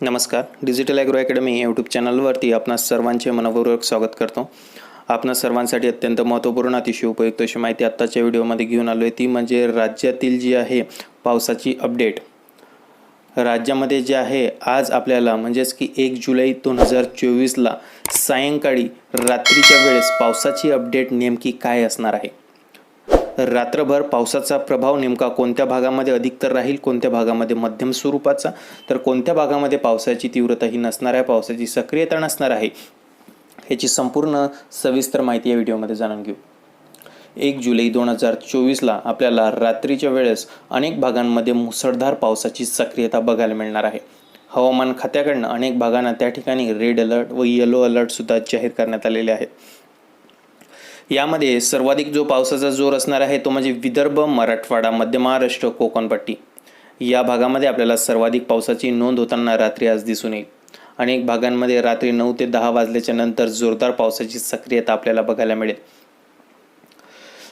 नमस्कार. Digital agro academy YouTube चॅनलवरती आपणा सर्वांचे मनपूर्वक स्वागत करतो. आपणा सर्वांसाठी अत्यंत महत्त्वपूर्ण अतिशय उपयुक्त अशी माहिती आत्ताच्या व्हिडिओमध्ये घेऊन आलो आहे ती म्हणजे राज्यातील जी आहे पावसाची अपडेट राज्यामध्ये जे आहे आज आपल्याला म्हणजेच की एक जुलै दोन हजार चोवीसला सायंकाळी रात्रीच्या वेळेस पावसाची अपडेट नेमकी काय असणार आहे? रात्रभर पावसाचा प्रभाव नेमका कोणत्या भागामध्ये अधिकतर राहील कोणत्या भागामध्ये मध्यम स्वरूपाचा? तर कोणत्या भागामध्ये पावसाची तीव्रता ही नसणार आहे पावसाची सक्रियता नसणार आहे? ह्याची संपूर्ण सविस्तर माहिती या व्हिडिओमध्ये जाणून घेऊ. एक जुलै दोन हजार चोवीसला आपल्याला रात्रीच्या वेळेस अनेक भागांमध्ये मुसळधार पावसाची सक्रियता बघायला मिळणार आहे. हवामान खात्याकडनं अनेक भागांना त्या ठिकाणी रेड अलर्ट व येलो अलर्टसुद्धा जाहीर करण्यात आलेले आहेत. यामध्ये सर्वाधिक जो पावसाचा जोर असणार आहे तो म्हणजे विदर्भ मराठवाडा मध्य महाराष्ट्र कोकणपट्टी. या भागामध्ये आपल्याला सर्वाधिक पावसाची नोंद होताना रात्री आज दिसून येईल. अनेक भागांमध्ये रात्री नऊ ते दहा वाजल्याच्या नंतर जोरदार पावसाची सक्रियता आपल्याला बघायला मिळेल.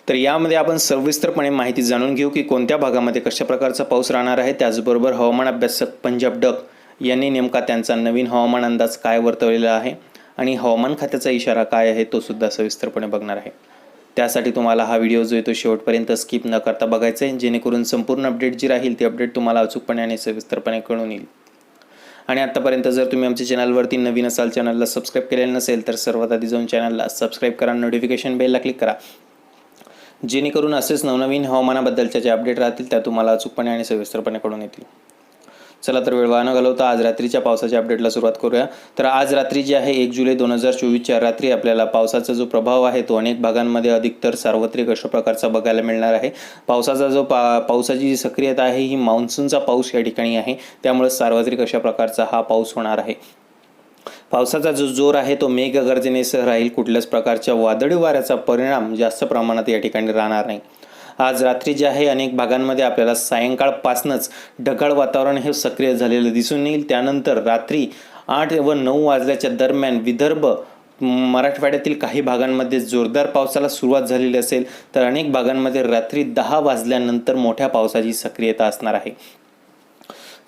तर यामध्ये आपण सविस्तरपणे माहिती जाणून घेऊ की कोणत्या भागामध्ये कशा प्रकारचा पाऊस राहणार आहे. त्याचबरोबर हवामान अभ्यासक पंजाब डक यांनी नेमका त्यांचा नवीन हवामान अंदाज काय वर्तवलेला आहे. आणि हवामान खात्याचा इशारा काय आहे तो सुद्धा सविस्तरपणे बघणार आहे. त्यासाठी तुम्हाला हा व्हिडिओ जो आहे तो शेवटपर्यंत स्किप न करता बघायचा आहे जेणेकरून संपूर्ण अपडेट जी राहील ती अपडेट तुम्हाला अचूकपणे आणि सविस्तरपणे कळून येईल. आणि आत्तापर्यंत जर तुम्ही आमच्या चॅनलवरती नवीन असाल चॅनलला सबस्क्राईब केलेलं नसेल तर सर्वात आधी जाऊन चॅनलला सबस्क्राईब करा नोटिफिकेशन बेलला क्लिक करा. जेणेकरून असेच नवनवीन हवामानाबद्दलच्या ज्या अपडेट राहतील त्या तुम्हाला अचूकपणे आणि सविस्तरपणे कळून येतील. चला तर वेळ वाहन घालवता आज रात्रीच्या पावसाच्या अपडेटला सुरुवात करूया. तर आज रात्री जी आहे एक जुलै दोन हजार चोवीसच्या रात्री आपल्याला पावसाचा जो प्रभाव आहे तो अनेक भागांमध्ये अधिकतर सार्वत्रिक अशा प्रकारचा बघायला मिळणार आहे. पावसाचा जो पा पावसाची जी सक्रियता आहे ही मान्सूनचा पाऊस या ठिकाणी आहे. त्यामुळे सार्वत्रिक अशा प्रकारचा हा पाऊस होणार आहे. पावसाचा जो जोर आहे तो मेघगर्जनेसह राहील. कुठल्याच प्रकारच्या वादळी वाऱ्याचा परिणाम जास्त प्रमाणात या ठिकाणी राहणार नाही. आज रात्री जे आहे अनेक भागांमध्ये आपल्याला सायंकाळपासूनच ढगाळ वातावरण हे सक्रिय झालेलं दिसून येईल. त्यानंतर रात्री आठ व नऊ वाजल्याच्या दरम्यान विदर्भ मराठवाड्यातील काही भागांमध्ये जोरदार पावसाला सुरुवात झालेली असेल तर अनेक भागांमध्ये रात्री दहा वाजल्यानंतर मोठ्या पावसाची सक्रियता असणार आहे.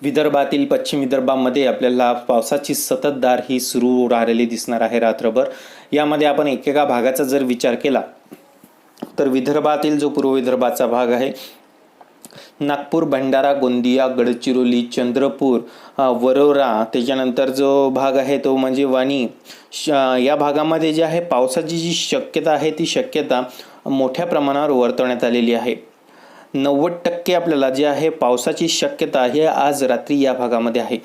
विदर्भातील पश्चिम विदर्भामध्ये आपल्याला पावसाची सततधार ही सुरू राहिलेली दिसणार आहे रात्रभर. यामध्ये आपण एकेका भागाचा जर विचार केला तर विदर्भातील जो पूर्व विदर्भाचा भाग आहे नागपूर भंडारा गोंदिया गडचिरोली चंद्रपूर वरोरा त्याच्यानंतर जो भाग आहे तो म्हणजे वाणी या भागामध्ये जे आहे पावसाची जी शक्यता आहे ती शक्यता मोठ्या प्रमाणावर वर्तवण्यात आलेली आहे. नव्वद टक्के आपल्याला जे आहे पावसाची शक्यता हे आज रात्री या भागामध्ये आहे.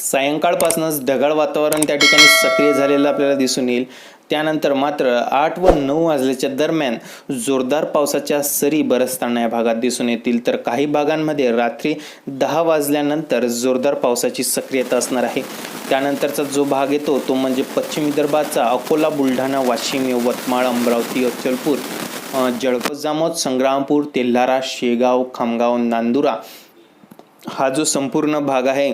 सायंकाळपासूनच ढगाळ वातावरण त्या ठिकाणी सक्रिय झालेलं आपल्याला दिसून येईल. त्यानंतर मात्र आठ व नऊ वाजल्याच्या दरम्यान जोरदार पावसाच्या सरी बरसताना या भागात दिसून येतील. तर काही भागांमध्ये रात्री दहा वाजल्यानंतर जोरदार पावसाची सक्रियता असणार आहे. त्यानंतरचा जो भाग येतो तो म्हणजे पश्चिम विदर्भाचा अकोला बुलढाणा वाशिम यवतमाळ अमरावती अचलपूर जळगाव जामोद संग्रामपूर तेल्हारा शेगाव खामगाव नांदुरा हा जो संपूर्ण भाग आहे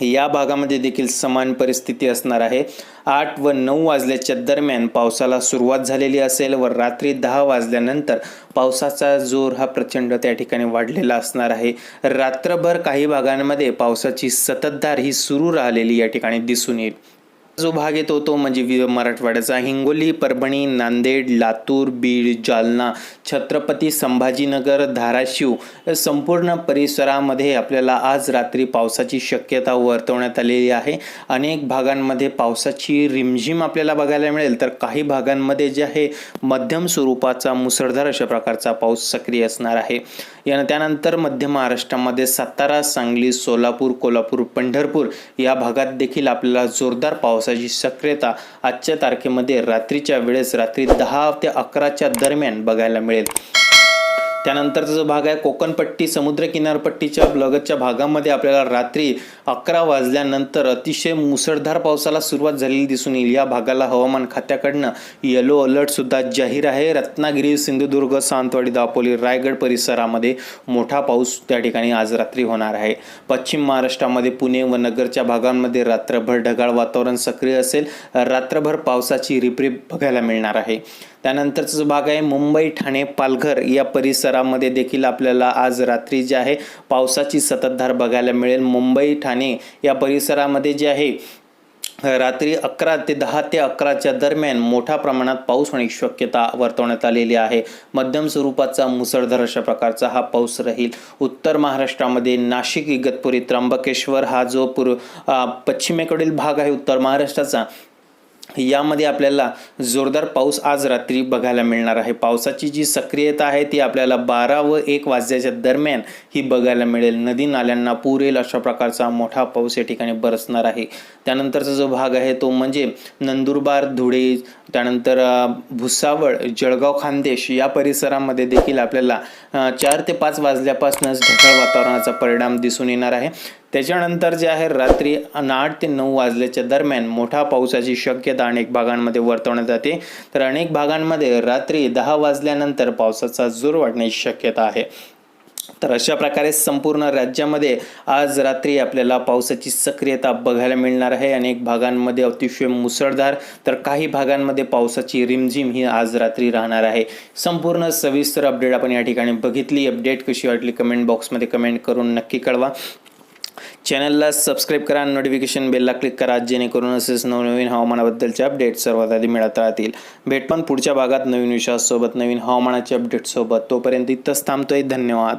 या भागामध्ये देखील समान परिस्थिती असणार आहे. आठ व नऊ वाजल्याच्या दरम्यान पावसाला सुरुवात झालेली असेल व रात्री दहा वाजल्यानंतर पावसाचा जोर हा प्रचंड त्या ठिकाणी वाढलेला असणार आहे. रात्रभर काही भागांमध्ये पावसाची सततधार ही सुरू राहिलेली या ठिकाणी दिसून येईल. जो भाग येतो तो म्हणजे मराठवाड्याचा. हिंगोली परभणी नांदेड लातूर बीड जालना छत्रपती संभाजीनगर धाराशिव या संपूर्ण परिसरामध्ये आपल्याला आज रात्री पावसाची शक्यता वर्तवण्यात आलेली आहे. अनेक भागांमध्ये पावसाची रिमझिम आपल्याला बघायला मिळेल. तर काही भागांमध्ये जे आहे मध्यम स्वरूपाचा मुसळधार अशा प्रकारचा पाऊस सक्रिय असणार आहे. यानं त्यानंतर मध्य महाराष्ट्रामध्ये सातारा सांगली सोलापूर कोल्हापूर पंढरपूर या भागात देखील आपल्याला जोरदार पाऊस पावसाची सक्रियता आजच्या तारखेमध्ये रात्रीच्या वेळेस रात्री दहा ते अकराच्या दरम्यान बघायला मिळेल. त्यानंतरचा जो भाग आहे कोकणपट्टी समुद्र किनारपट्टीच्या लगतच्या भागामध्ये आपल्याला रात्री अकरा वाजल्यानंतर अतिशय मुसळधार पावसाला सुरुवात झालेली दिसून येईल. या भागाला हवामान खात्याकडनं येलो अलर्टसुद्धा जाहीर आहे. रत्नागिरी सिंधुदुर्ग सावंतवाडी दापोली रायगड परिसरामध्ये मोठा पाऊस त्या ठिकाणी आज रात्री होणार आहे. पश्चिम महाराष्ट्रामध्ये पुणे व नगरच्या भागांमध्ये रात्रभर ढगाळ वातावरण सक्रिय असेल. रात्रभर पावसाची रिपरिप बघायला मिळणार आहे. त्यानंतरचा जो भाग आहे मुंबई ठाणे पालघर या परिसरामध्ये देखील आपल्याला आज रात्री जे आहे पावसाची सततधार बघायला मिळेल. मुंबई ठाणे या परिसरामध्ये जे आहे रात्री अकरा ते दहा ते अकराच्या दरम्यान मोठ्या प्रमाणात पाऊस होण्याची शक्यता वर्तवण्यात आलेली आहे. मध्यम स्वरूपाचा मुसळधार अशा प्रकारचा हा पाऊस राहील. उत्तर महाराष्ट्रामध्ये नाशिक इगतपुरी त्र्यंबकेश्वर हा जो पूर्व पश्चिमेकडील भाग आहे उत्तर महाराष्ट्राचा यामध्ये आपल्याला जोरदार पाऊस आज रात्री बघायला मिळणार आहे. पावसाची जी सक्रियता आहे ती आपल्याला बारा व एक वाजल्याच्या दरम्यान ही बघायला मिळेल. नदी नाल्यांना पूर येईल अशा प्रकारचा मोठा पाऊस या ठिकाणी बरसणार आहे. त्यानंतरचा जो भाग आहे तो म्हणजे नंदुरबार धुळे त्यानंतर भुसावळ जळगाव खानदेश या परिसरामध्ये देखील आपल्याला चार ते पाच वाजल्यापासूनच ढगाळ वातावरणाचा परिणाम दिसून येणार आहे. त्याच्यानंतर जे आहे रात्री अन आठ ते नऊ वाजल्याच्या दरम्यान मोठा पावसाची शक्यता अनेक भागांमध्ये वर्तवण्यात जाते. तर अनेक भागांमध्ये रात्री दहा वाजल्यानंतर पावसाचा जोर वाढण्याची शक्यता आहे. तर अशा प्रकारे संपूर्ण राज्यामध्ये आज रात्री आपल्याला पावसाची सक्रियता बघायला मिळणार आहे. अनेक भागांमध्ये अतिशय मुसळधार तर काही भागांमध्ये पावसाची रिमझिम ही आज रात्री राहणार आहे. संपूर्ण सविस्तर अपडेट आपण या ठिकाणी बघितली. अपडेट कशी वाटली कमेंट बॉक्समध्ये कमेंट करून नक्की कळवा. चॅनलला सबस्क्राईब करा नोटिफिकेशन बेलला क्लिक करा जेणेकरून असेच नवनवीन हवामानाबद्दलचे अपडेट सर्वात आधी मिळत राहतील. भेट पण पुढच्या भागात नवीन विश्वाससोबत नवीन हवामानाचे अपडेटसोबत तोपर्यंत इथंच थांबतोय. धन्यवाद.